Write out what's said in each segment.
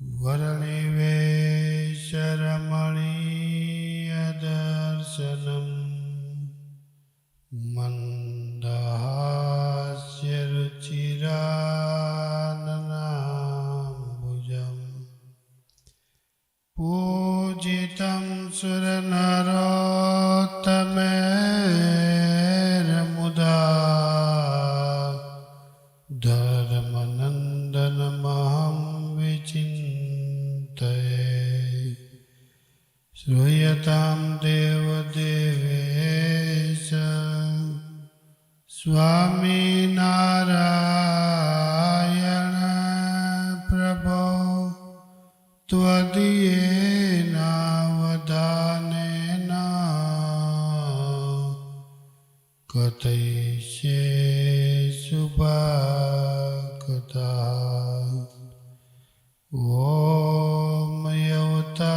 વરણી વેશરમણીય દર્શનમ મંદહાસ્ય રુચિરાનનાંબુજમ પૂજિતમ સુરનરા कथयिष्ये शुभाकथा ॐ यवतारिणे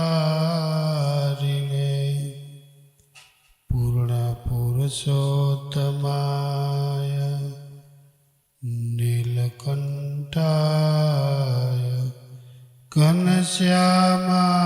पूर्णपुरुषोत्तमाय नीलकण्ठाय घनश्यामाय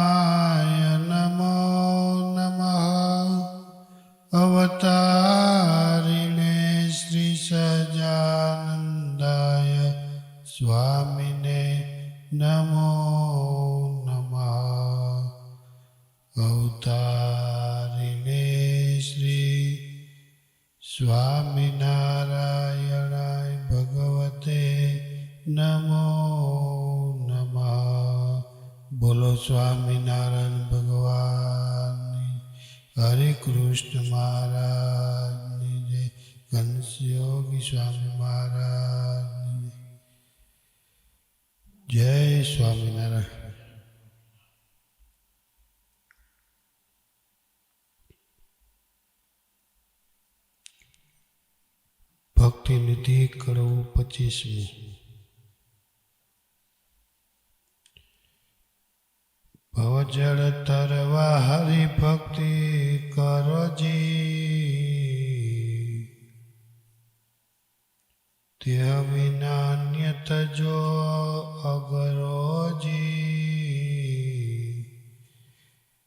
બોલો સ્વામિનારાયણ ભગવાનની હરે કૃષ્ણ મહારાજની જય ઘનશ્યોગી સ્વામી મહારાજની જય સ્વામિનારાયણ ભક્તિ નિધિ કડવું પચીસમું ભવજળ તરવા હરિભક્તિ કરજી તે વિનાન્યત જો અગરોજી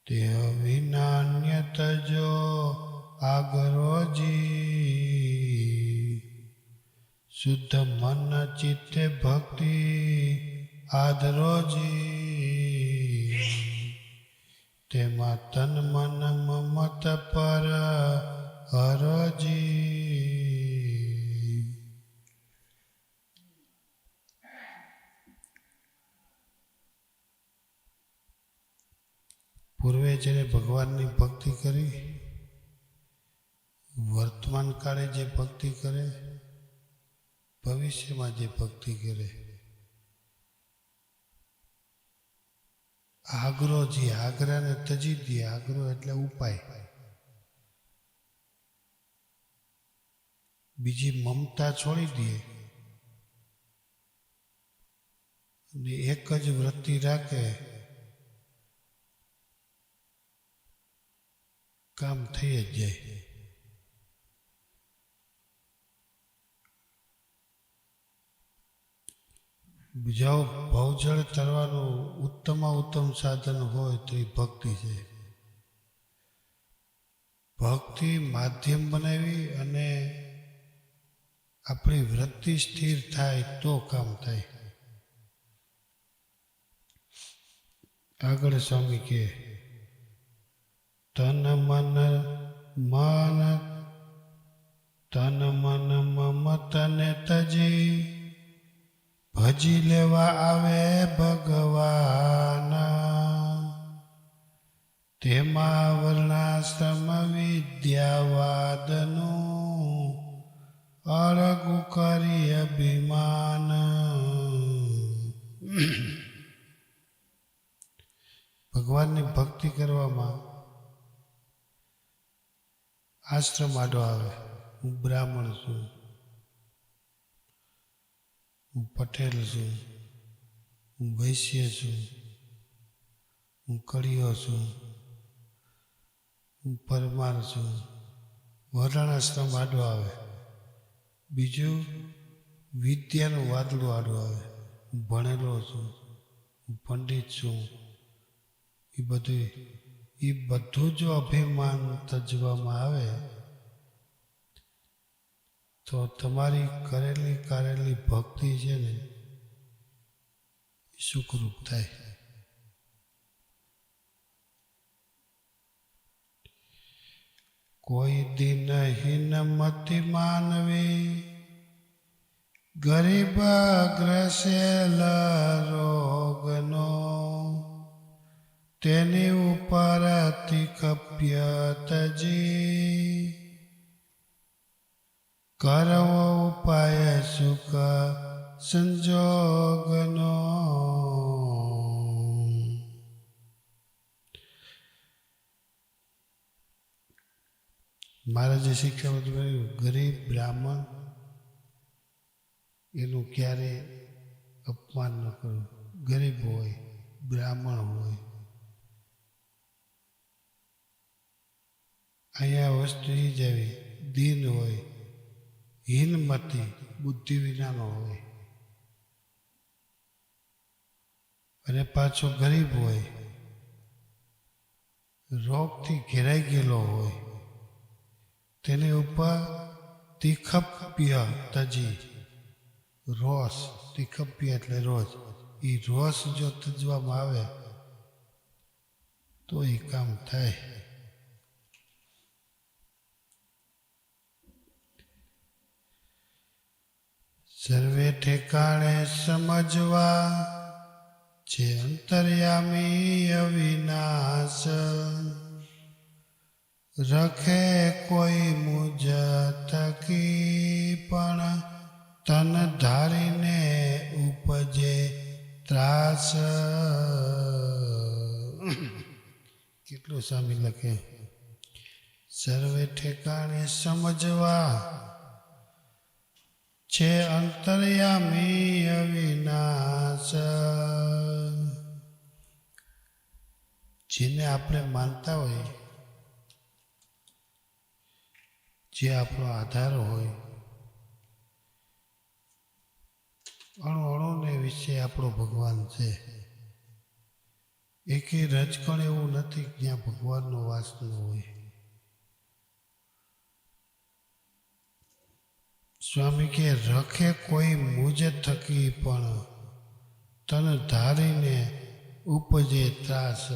તે વિનાન્યત જો આગરોજી શુદ્ધ મન ચિત્તે ભક્તિ આદરોજી તેમાં તન મન મમત પર હરજી. પૂર્વે જેને ભગવાનની ભક્તિ કરી, વર્તમાન કાળે જે ભક્તિ કરે, ભવિષ્યમાં જે ભક્તિ કરે આગ્રહ જે આગ્રાને તજી દે આગ્રો એટલે ઉપાય. બીજી મમતા છોડી દે. અને એક જ વૃત્તિ રાખે. કામ થઈ જ જાય. બીજાઓ ભવજળ તરવાનું ઉત્તમમાં ઉત્તમ સાધન હોય તો એ ભક્તિ છે. ભક્તિ માધ્યમ બનાવી અને આપણી વૃત્તિ સ્થિર થાય તો કામ થાય. આગળ સ્વામી કે તન મન મન, તન મન મમતને તજી ભજી લેવા આવે ભગવાન. તેમાં વર્ણાશ્રમ વિદ્યાવાદનું અળગુ કરી અભિમાન. ભગવાનની ભક્તિ કરવામાં આશ્રમ આડો આવે. હું બ્રાહ્મણ છું. હું પટેલ છું, હું વૈશ્ય છું, હું કડીયો છું, હું પરમાર છું. વરણાશ્રમ આડો આવે. બીજું વિદ્યાનું વાદળું આડું આવે. હું ભણેલો છું, હું પંડિત છું. એ બધું એ બધું જો અભિમાન તજવામાં આવે. તો તમારી કરેલી કરેલી ભક્તિ છે ને સુખરૂપ થાય. કોઈ દિન હિનમતિ માનવી, ગરીબ ગ્રસેલ રોગનો, તેની ઉપર તિકપ્ય તજી કરવો ઉપાય સુખ સંજોગનો. મારા જે શિક્ષા બધું ગરીબ બ્રાહ્મણ, એનું ક્યારે અપમાન ન કરવું ગરીબ હોય, બ્રાહ્મણ હોય. અહીંયા વસ્તુ એ જ આવી, દીન હોય હીનમતી બુદ્ધિ વિનાનો હોય. અને પાછો ગરીબ હોય, રોગથી ઘેરાઈ ગયેલો હોય, તેની ઉપર તીખપ્ય તજી રોષ તીખપ્ય એટલે રોજ એ રોષ જો તજવામાં આવે, તો એ કામ થાય. સર્વે ઠેકાણે સમજવા છે અંતર્યામી અવિનાશ. રખે કોઈ મુજ થકી પણ તન ધારીને ઉપજે ત્રાસ. કેટલું સામી લખે? સર્વે ઠેકાણે સમજવા છે અંતર્યામી અવિનાશ. જેને આપણે માનતા હોય, જે આપણો આધાર હોય અણુ અણુને વિશે આપણો ભગવાન છે. એકે રજકણ એવું નથી જ્યાં ભગવાનનો વાસ ન હોય. સ્વામી કે રખે કોઈ મુજ થકી પણ તન ધારીને ઉપજે ત્રાસ.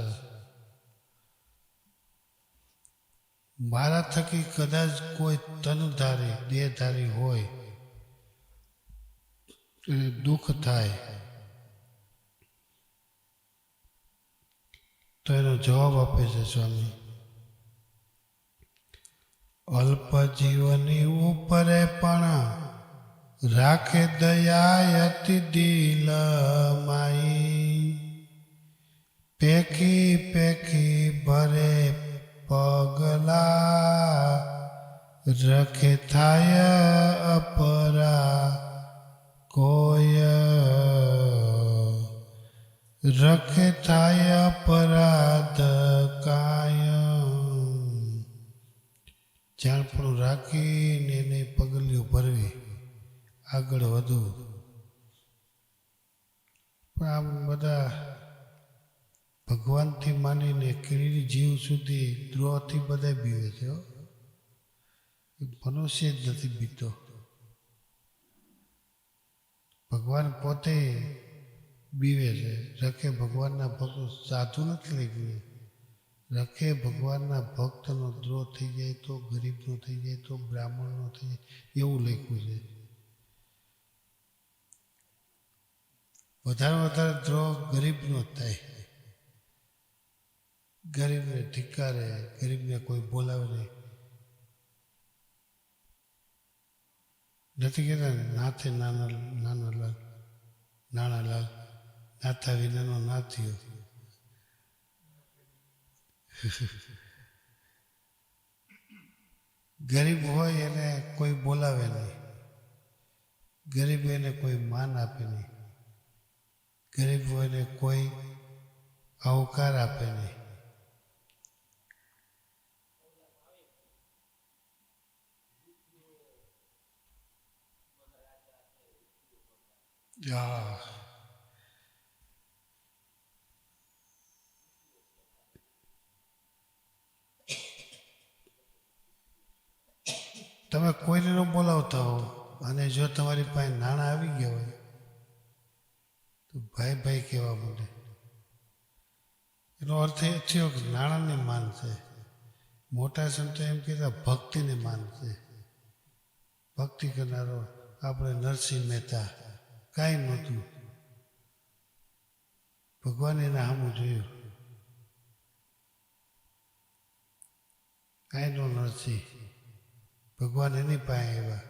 મારા થકી કદાચ કોઈ તનધારી દેહધારી હોય, એને દુઃખ થાય. તો એનો જવાબ આપે છે સ્વામી. અલ્પ જીવની ઉપરે પણ રાખે દયા અતિ દિલ માઈ. પેખી પેખી ભરે પગલા, રખે થાય અપરા કોય રખે થાય અપરાધ કાયમ જાણપણું રાખીને એને પગલીઓ ભરવી. આગળ વધવું પણ આમ બધા ભગવાનથી માનીને કીડી જીવ સુધી દ્રોહથી બધા બીવે છે. એ મનુષ્ય જ નથી બીતો ભગવાન પોતે બીવે છે. રખે ભગવાનના ભક્ત સાધુ નથી લખ્યું રખે ભગવાનના ભક્તનો દ્રોહ થઈ જાય તો, ગરીબનો થઈ જાય તો, બ્રાહ્મણનો થઈ જાય, એવું લખ્યું છે. વધારે વધારે દ્રોહ ગરીબનો થાય. ગરીબને ધિક્કારે, ગરીબને કોઈ બોલાવે નહીં. નથી કહેતા નાથે નાના નાના લાલ નાના લાલ નાથા વિનાનો નાથિયો ગરીબ હોય એને કોઈ બોલાવે નહીં. ગરીબ એને કોઈ માન આપે નહીં. ગરીબ હોયને કોઈ આવકાર આપે નહીં. હા તમે કોઈને બોલાવતા હો અને જો તમારી પાસે નાણાં આવી ગયા હોય, તો ભાઈ ભાઈ કહેવા માંડે. એનો અર્થ એ થયો કે નાણાંને માન છે. મોટા સંતો એમ કહેતા, ભક્તિને માન છે. ભક્તિ કરનારો આપણે નરસિંહ મહેતા કાંઈ નહોતું. ભગવાન એને સામું જોયું. કાંઈ નો નરસિંહ. ભગવાન એની પાસે આવ્યા.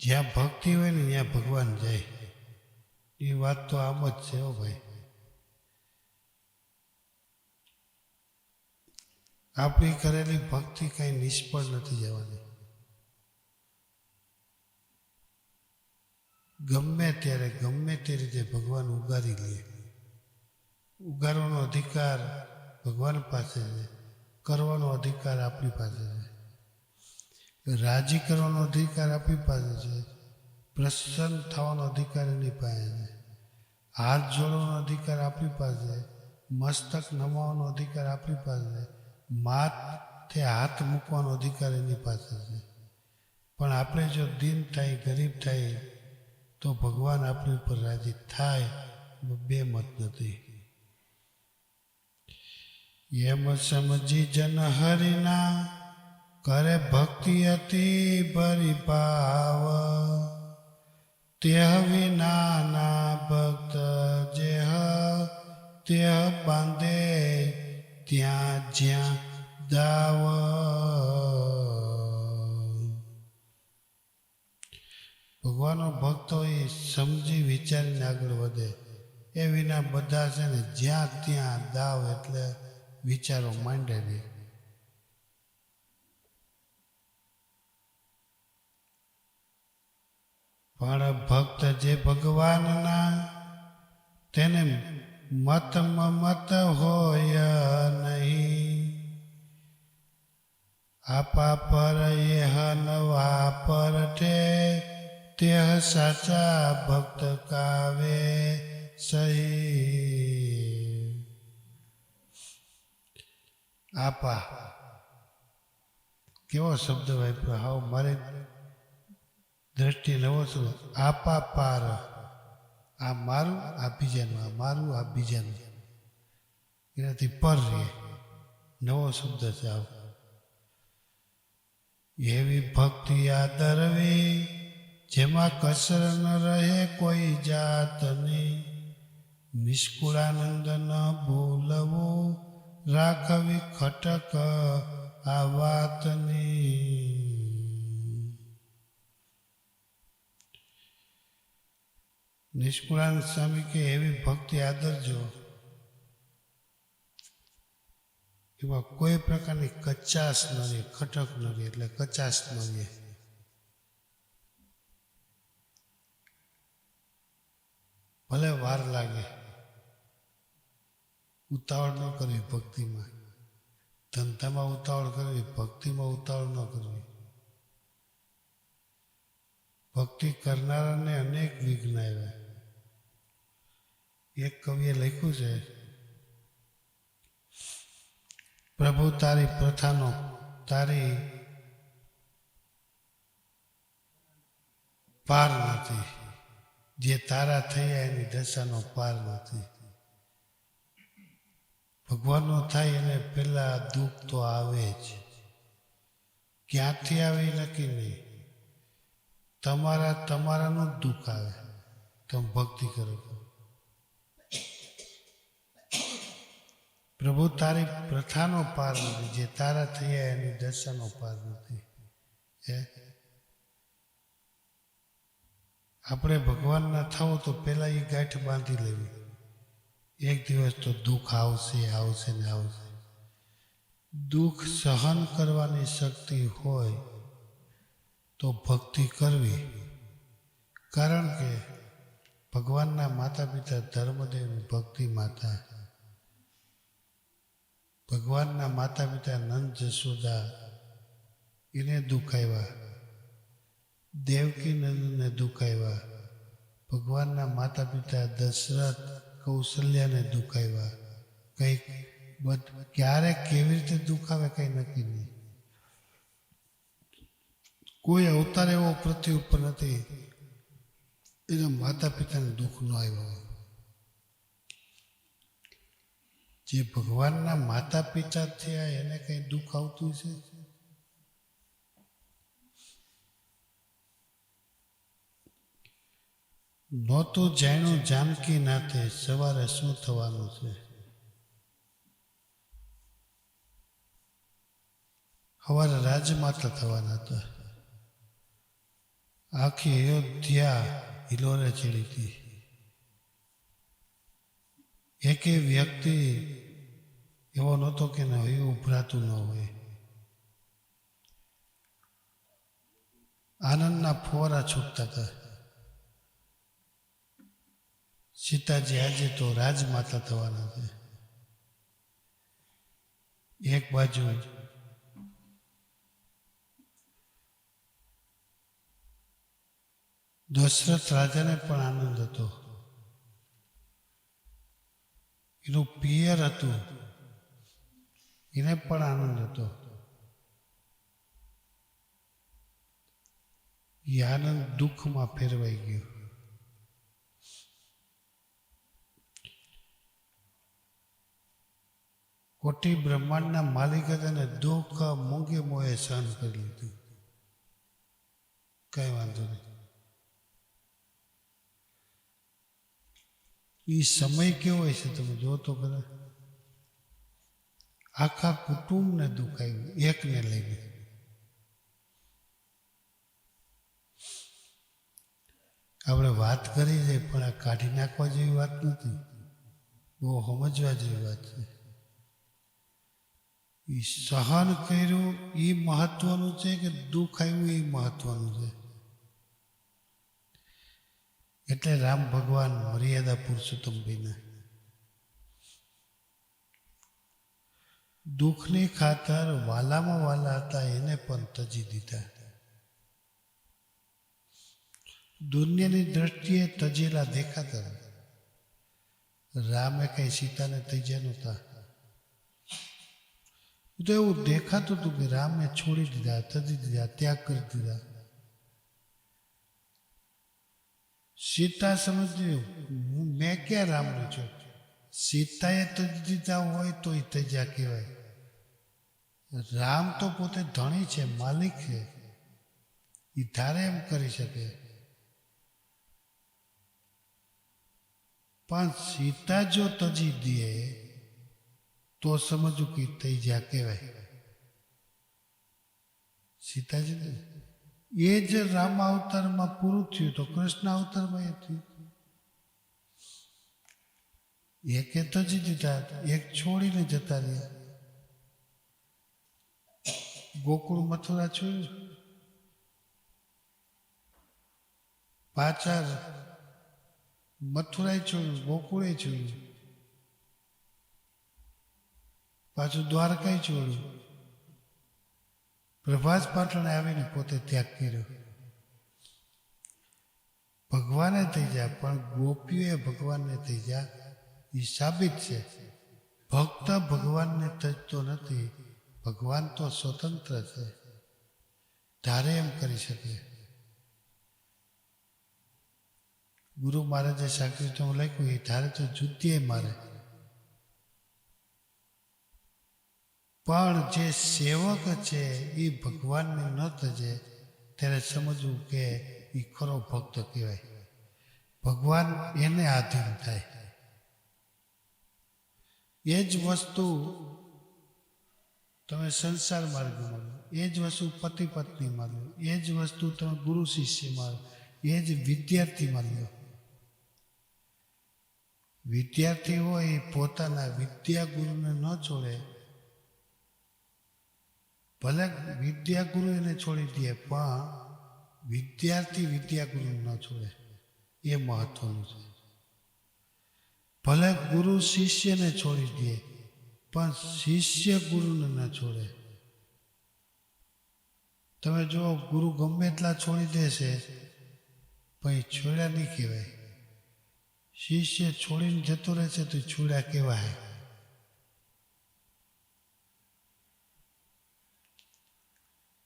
જ્યાં ભક્તિ હોય ને ત્યાં ભગવાન જાય. એ વાત તો આમ જ છે હો ભાઈ. આપણી કરેલી ભક્તિ કઈ નિષ્ફળ નથી જવાની. ગમે ત્યારે, ગમે તે રીતે ભગવાન ઉગારી લે. ઉગારવાનો અધિકાર ભગવાન પાસે છે. કરવાનો અધિકાર આપણી પાસે છે. રાજી કરવાનો અધિકાર આપણી પાસે છે. પ્રસન્ન થવાનો અધિકાર એની પાસે છે. હાથ જોડવાનો અધિકાર આપણી પાસે મસ્તક નમાવાનો અધિકાર આપણી પાસે માથે હાથ મૂકવાનો અધિકાર એની પાસે છે. પણ આપણે જો દિન થાય, ગરીબ થાય, તો ભગવાન આપણી ઉપર રાજી થાય, બે મત નથી. એમ સમજી જન હરિના કરે ભક્તિ અતિ ભરી પાવ તે વિના ના ભક્ત જે તે બાંધે ત્યાં જ્યાં દાવ. ભગવાનનો ભક્તો એ સમજી વિચારીને આગળ વધે. એ વિના બધા છે ને જ્યાં ત્યાં દાવ એટલે વિચારો, માંડે પણ ભક્ત જે ભગવાનના, તેને મત મત હોય નહીં. આપા પર એ નવા પર તે સાચા ભક્ત કાવે સહી. આપા. કેવો શબ્દ વાપર્યો? હાવ મારે દ્રષ્ટિ નવો છું. આપા પાર. આ મારું, આ બીજાનું, આ મારું, આ બીજાનું. એનાથી પર રહે. નવો શબ્દ છે આવ એવી ભક્તિ આદરવી, જેમાં કસર ન રહે કોઈ જાતની. નિષ્કુળાનંદ ન ભૂલવું રાખવી ખટક આ વાતની. નિષ્કુળાનંદ સ્વામી કે એવી ભક્તિ આદરજો. એમાં કોઈ પ્રકારની કચાશ ન રહે, ખટક ન રહે, એટલે કચાશ ન રહે. ભલે વાર લાગે. ઉતાવળ ન કરવી ભક્તિમાં. ધંધામાં ઉતાવળ કરવી, ભક્તિમાં ઉતાવળ ન કરવી. ભક્તિ કરનારાને અનેક વિઘ્ન આવ્યા. એક કવિએ લખ્યું છે, પ્રભુ, તારી પ્રથાનો, તારી પાર નથી. જે તારા થયા એની દશાનો પાર નથી. ભગવાનનો થાય એને પહેલાં દુઃખ તો આવે જ. ક્યાંથી આવે નક્કી નહીં. તમારા, તમારાનું જ દુઃખ આવે. તમે ભક્તિ કરો પ્રભુ, તારી પ્રથાનો પાર નથી. જે તારા થયા એની દશાનો પાર નથી. આપણે ભગવાનના થવું તો પહેલાં એ ગાંઠ બાંધી લેવી. એક દિવસ તો દુઃખ આવશે આવશે ને આવશે. દુઃખ સહન કરવાની શક્તિ હોય તો ભક્તિ કરવી. કારણ કે ભગવાનના માતા પિતા ધર્મદેવની ભક્તિ માતા. ભગવાનના માતા પિતા નંદ જશોદા એને દુખાવ્યા દેવકી નંદને દુખાવ્યા ભગવાનના માતા પિતા દશરથ કૌશલ્યાને દુખાવ્યા કંઈક બધ ક્યારે કેવી રીતે દુખાવે કંઈ નક્કી નહીં. કોઈ અવતાર એવો પૃથ્વી ઉપર નથી, એના માતા પિતાને દુઃખ ન આવ્યો હોય. જે ભગવાનના માતા પિતા થયા, એને કંઈ દુઃખ આવતું છે નહોતું જાણ્યું જાનકી નાથે સવારે શું થવાનું છે? સવારે રાજમાતા થવાના હતા. આખી અયોધ્યા હિલોરે ચડી હતી એકે વ્યક્તિ એવો નહોતો કે એ ઉભરાતું ન હોય. આનંદના ફુવારા છૂટતા હતા. સીતાજી આજે તો રાજમાતા થવાના છે. એક બાજુ દશરથ રાજાને પણ આનંદ હતો. એનું પિયર હતું. એને પણ આનંદ હતો. એ આનંદ દુઃખમાં ફેરવાઈ ગયો. કોટી બ્રહ્માંડના માલિક હતા અને દુઃખ, મોંઘે મોએ સહન કરી લીધું. કઈ વાંધો નહીં. એ સમય કેવો છે તમે જો તો ખરા આખા કુટુંબને દુઃખ એકને લઈને. આપણે વાત કરી છે, પણ આ કાઢી નાખવા જેવી વાત નથી. બહુ સમજવા જેવી વાત છે. સહન કર્યું, એ મહત્વનું છે કે દુઃખ આવ્યું, એ મહત્વનું છે. એટલે રામ ભગવાન મર્યાદા પુરુષોત્તમ બન્યા. દુઃખની ખાતર વાલામાં વાલા હતા, એને પણ તજી દીધા. દુનિયાની દ્રષ્ટિએ તજેલા દેખાતા રામે કઈ સીતાને તજ્યા નહોતા. તો એવું દેખાતું હતું કે રામે છોડી દીધા તજી દીધા, ત્યાગ કરી દીધા. સીતા સમજ્યું હું, મેં ક્યાં રામને છું? સીતાએ તજી દીધા હોય તો એ તજા કહેવાય. રામ તો પોતે ધણી છે, માલિક છે. એ ધારે એમ કરી શકે. પણ સીતા જો તજી દે તો સમજવું કે તૈજા કહેવાય. સીતાજી એ જ રામ અવતારમાં પૂરું થયું તો કૃષ્ણ અવતારમાં એ થયું? એક એ તો જ તજી દીધા એક છોડીને જતા રહ્યા. ગોકુળ મથુરા છોડ્યું. પાછા મથુરાય છોડ્યું, ગોકુળે છોડ્યું. પાછું દ્વારકાય છોડ્યું. પ્રભાસ પાટણે આવીને પોતે ત્યાગ કર્યો. ભગવાને થઈ જા, પણ ગોપીઓએ ભગવાનને થઈ જા એ સાબિત છે. ભક્ત ભગવાનને તજતો નથી, ભગવાન તો સ્વતંત્ર છે. ધારે એમ કરી શકે. ગુરુ મહારાજે સાંકૃતિમાં લખ્યું એ ધારે તો જુદ્ધીએ મારે. પણ જે સેવક છે, એ ભગવાનને ન થજે ત્યારે સમજવું કે એ ખરો ભક્ત કહેવાય. ભગવાન એને આધીન થાય. એ જ વસ્તુ તમે સંસાર માર્ગમાં લો એ જ વસ્તુ પતિ પત્ની લો એ જ વસ્તુ તમે ગુરુ શિષ્ય લો એ જ વિદ્યાર્થીમાં લો વિદ્યાર્થી હોય એ પોતાના વિદ્યા ગુરુને ન છોડે ભલે વિદ્યાગુરુ એને છોડી દે, પણ વિદ્યાર્થી વિદ્યાગુરુ ન છોડે. એ મહત્વનું છે. ભલે ગુરુ શિષ્યને છોડી દે, પણ શિષ્ય ગુરુને ન છોડે. તમે જો ગુરુ ગમે એટલા છોડી દેશે પછી છોડ્યા નહીં કહેવાય. શિષ્ય છોડીને જતો રહેશે તો છોડ્યા કહેવાય.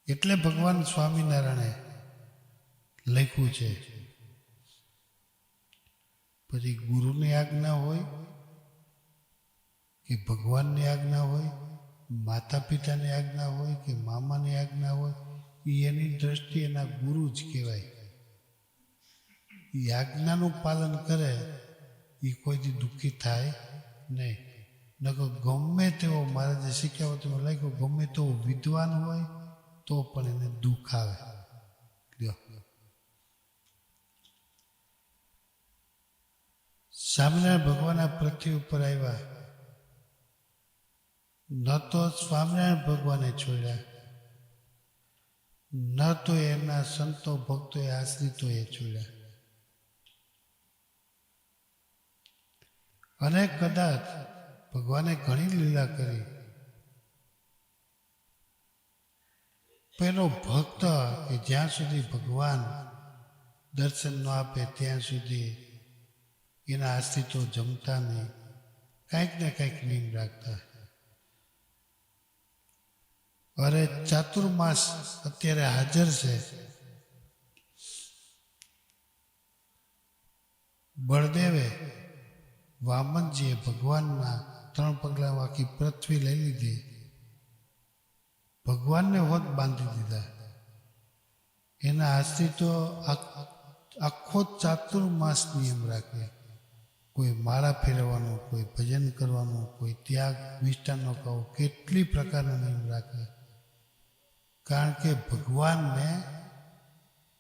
એટલે ભગવાન સ્વામિનારાયણે લખ્યું છે. પછી ગુરુની આજ્ઞા હોય કે ભગવાનની આજ્ઞા હોય માતા પિતાની આજ્ઞા હોય કે મામાની આજ્ઞા હોય એ એની દ્રષ્ટિ એના ગુરુ જ કહેવાય. એ આજ્ઞાનું પાલન કરે એ કોઈથી દુઃખી થાય નહીં. નકર ગમે તેવો, મારે જે શીખ્યા હોય તેમાં લખ્યું, ગમે તેવો વિદ્વાન હોય તો પણ એને દુઃખ આવે. સ્વામિનારાયણ ભગવાન પૃથ્વી ઉપર આવ્યા. ન તો સ્વામિનારાયણ ભગવાને છોડ્યા. ન તો એમના સંતો ભક્તોએ આશ્રિતોએ છોડ્યા. અને કદાચ ભગવાને ઘણી લીલા કરી. પેલો ભક્ત કે જ્યાં સુધી ભગવાન દર્શન ન આપે ત્યાં સુધી એના અસ્તિત્વ જમતા નહીં. કાંઈક ને કાંઈક નિયમ રાખતા અરે ચાતુર્માસ અત્યારે હાજર છે. બળદેવે વામનજીએ ભગવાનના ત્રણ પગલા આખી પૃથ્વી લઈ લીધી. ભગવાનને હોત બાંધી દીધા. એના આશ્રિતો આખો ચાતુર્માસ નિયમ રાખે. કોઈ માળા ફેરવવાનું, કોઈ ભજન કરવાનું, કોઈ ત્યાગ નિષ્ઠાનો કહો, કેટલી પ્રકારના નિયમ રાખે. કારણ કે ભગવાનને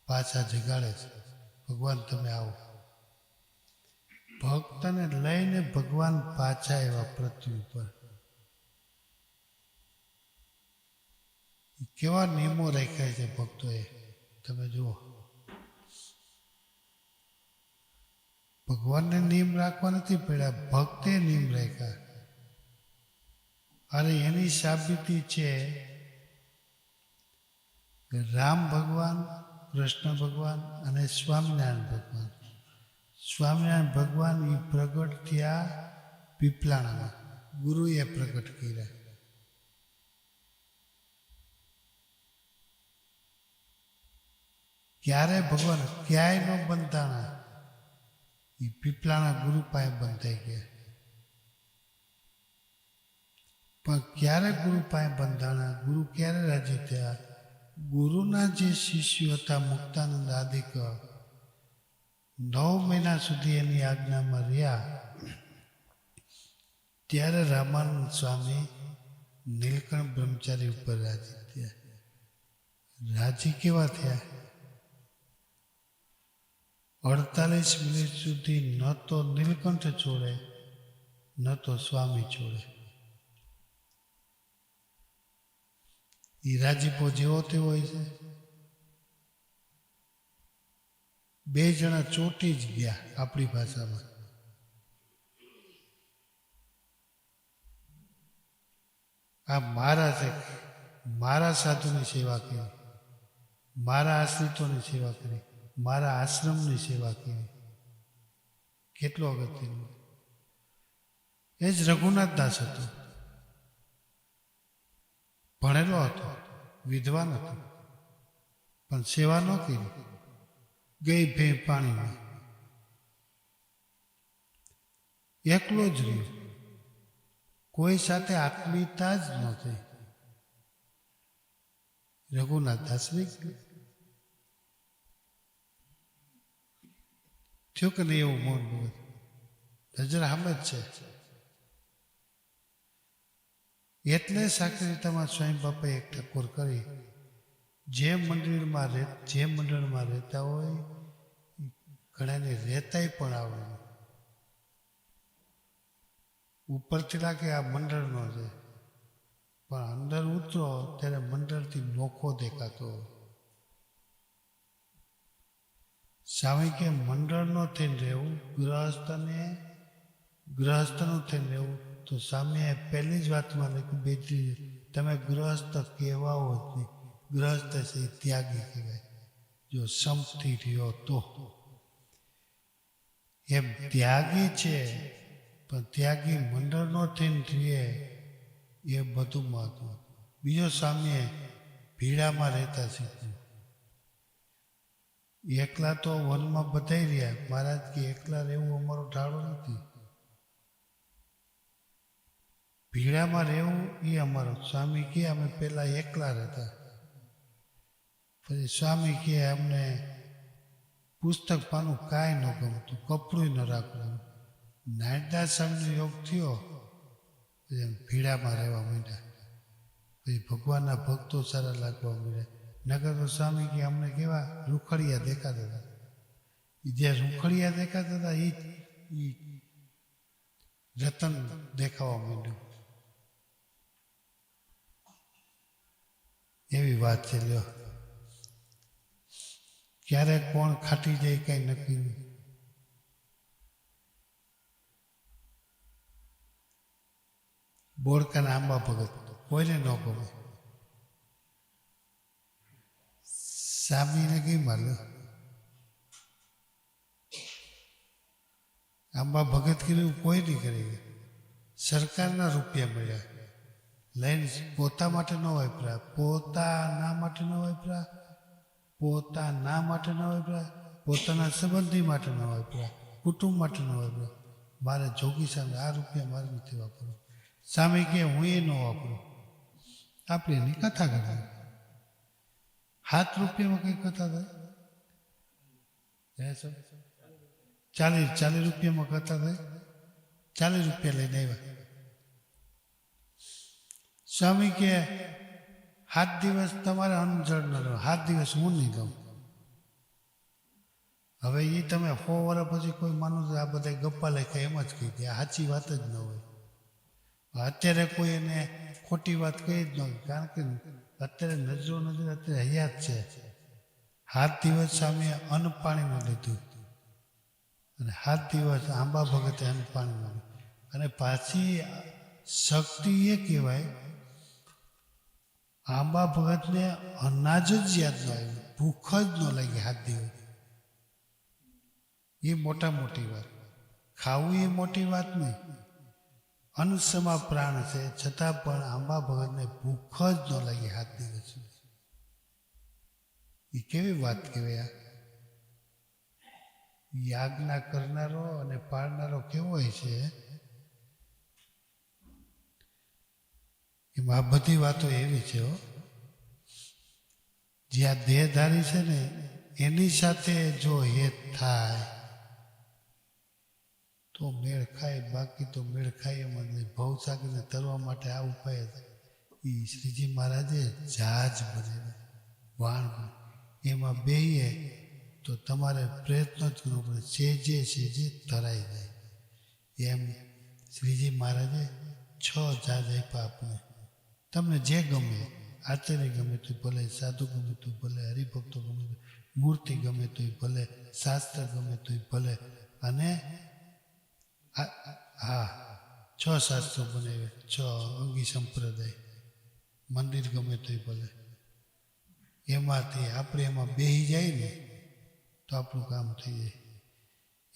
પાછા જગાડે છે. ભગવાન, તમે આવો. ભક્તને લઈને ભગવાન પાછા એવા પૃથ્વી ઉપર. કેવા નિયમો રાખ્યા છે ભક્તોએ? તમે જુઓ. ભગવાનને નિયમ રાખવા નથી પડ્યા, ભક્તે નિયમ રાખ્યા. અને એની સાબિતી છે રામ ભગવાન, કૃષ્ણ ભગવાન અને સ્વામિનારાયણ ભગવાન. સ્વામિનારાયણ ભગવાન એ પ્રગટ થયા પીપલાણામાં ગુરુએ પ્રગટ કર્યા. ક્યારે ભગવાન ક્યાંય ન બંધાણા? એ પીપલાના ગુરુ પાસે બંધાઈ ગયા. પણ ક્યારે ગુરુ પાસે બંધાણા? ગુરુ ક્યારે રાજી થયા? ગુરુના જે શિષ્યો હતા મુક્તાનંદ આદિક નવ મહિના સુધી એની આજ્ઞામાં રહ્યા. ત્યારે રામાનંદ સ્વામી નીલકંઠ બ્રહ્મચારી ઉપર રાજી થયા. રાજી કેવા થયા? અડતાલીસ મિનિટ સુધી ન તો નીલકંઠ છોડે, ન તો સ્વામી છોડે. એ રાજીપો જેવો તેવો હોય છે. બે જણા ચોટી જ ગયા આપણી ભાષામાં. આ મારા છે મારા સાધુની સેવા કરી, મારા આશ્રિતોની સેવા કરી. મારા આશ્રમની સેવા કરી. કેટલો અગત્યનું એ જ રઘુનાથ દાસ હતો. ભણેલો હતો વિદ્વાન હતો, પણ સેવા ન કરી. ગઈ ભે પાણીમાં. એકલો જ રહ્યો. કોઈ સાથે આત્મીયતા જ નહોતી. રઘુનાથ દાસની થયું કે નહીં એવું મૌન ભગત નજર આમ જ છે. એટલે સાક્ષરીતામાં સ્વયં બાપાએ એક ટકોર કરી, જે મંડળમાં રહે જે મંડળમાં રહેતા હોય, ઘણાને રહેતાય પણ આવડે ઉપરથી લાગે આ મંડળનો છે, પણ અંદર ઉતરો, ત્યારે મંડળથી નોખો દેખાતો. સામે કે મંડળનો થઈને રહેવું, ગૃહસ્થને, ગૃહસ્થનું થઈને રહેવું, તો સામે પહેલી જ વાતમાં લખ્યું બેટી તમે ગૃહસ્થ કહેવાઓ જ નહીં. ગૃહસ્થ છે ત્યાગી કહેવાય. જો સમથી રહ્યો તો. એમ ત્યાગી છે, પણ ત્યાગી મંડળનો થઈને રહીએ, એ બધું મહત્વ. બીજો સામે ભીડામાં રહેતા શીખ્યું એકલા તો વનમાં બધાઈ રહ્યા. મહારાજ કે એકલા રહેવું અમારો ઢાળો નથી. ભીડામાં રહેવું એ અમારો. સ્વામી કે અમે પહેલા એકલા રહેતા. પછી સ્વામી કે અમને પુસ્તક પાનું કાંઈ ન ગમતું, કપડું ન રાખવું નાયદાસ સ્વામીનો યોગ થયો. પછી ભીડામાં રહેવા માંડ્યા. પછી ભગવાનના ભક્તો સારા લાગવા મળ્યા નગર તો સ્વામી કે અમને કેવા રૂખડિયા દેખાતા હતા. જે રૂખડિયા દેખાતા હતા એ રતન દેખાવા માંડ્યું. એવી વાત છે, લ્યો. ક્યારે કોણ ખાટી જાય કઈ નક્કી નહીં. બોળકાના આંબા ભગત, કોઈને ન ગમે. સામીને આંબા ભગતગીરી કોઈ નહીં કરી સરકારના રૂપિયા મળ્યા લઈને પોતા માટે ન વાપરા પોતાના માટે ન વાપરા પોતાના માટે ન વાપરા પોતાના સંબંધી માટે ન વાપરા કુટુંબ માટે ન વાપરા મારે જોગી સામે આ રૂપિયા મારે નથી વાપરવા સામે કે હું એ ન વાપરું આપણે એની કથા કરીએ હાથ રૂપિયામાં કંઈક કથા થાય? ચાલીસ ચાલીસ રૂપિયામાં કથા થાય? ચાલીસ રૂપિયા લઈને આવ્યા. સ્વામી કે સાત દિવસ તમારે અનજળ ન રહો સાત દિવસ હું નહીં ગમ. હવે એ તમે સો વર્ષ પછી કોઈ માનું આ બધા ગપ્પા લખ્યા એમ જ કહી દે. સાચી વાત જ ન હોય. અત્યારે કોઈ એને ખોટી વાત કહી જ ન હોય. કારણ કે અત્યારે નજરો નજર અત્યારે હયાત છે. હાથ દિવસ સામે અન્ન પાણીમાં લીધું અને હાથ દિવસ આંબા ભગતે અન્ન પાણીમાં લીધું અને પાછી શક્તિ એ કહેવાય, આંબા ભગતને અનાજ જ યાદ ન આવ્યું, ભૂખ જ ન લાગી હાથ દિવસ. એ મોટા મોટી વાત. ખાવું એ મોટી વાત નહીં. અનુસમા પ્રાણ છે, છતાં પણ આંબા ભગતને ભૂખ જ ન લાગી હાથ દિવસ. એ કેવી વાત કહેવાય યાજ્ઞા કરનારો અને પાડનારો કેવો હોય છે? એમાં બધી વાતો એવી છે જ્યાં દેહધારી છે ને, એની સાથે જો હેત થાય તો મેળ ખાય, બાકી તો મેળ ખાય એમ જ નહીં ભવસાગરને તરવા માટે આ ઉપાય એ શ્રીજી મહારાજે જહાજ ભરેલા, વાણ એમાં બેહીએ તો તમારે પ્રયત્ન જ કરવો પડે. છે જે છે જે તરાઈ જાય. એમ શ્રીજી મહારાજે છ જહાજ આપ્યા આપણે તમને જે ગમે, આચાર્ય ગમે તો ભલે, સાધુ ગમે તો ભલે, હરિભક્તો ગમે તો મૂર્તિ ગમે તો ભલે, શાસ્ત્ર ગમે તો ભલે. અને હા, છ શાસ્ત્રો બનાવ્યા છ અંગી સંપ્રદાય. મંદિર ગમે તો ભલે. એમાંથી આપણે એમાં બેહી જાય ને, તો આપણું કામ થઈ જાય.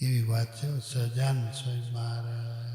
એવી વાત છે, સજાન સ્વામી મહારાજ.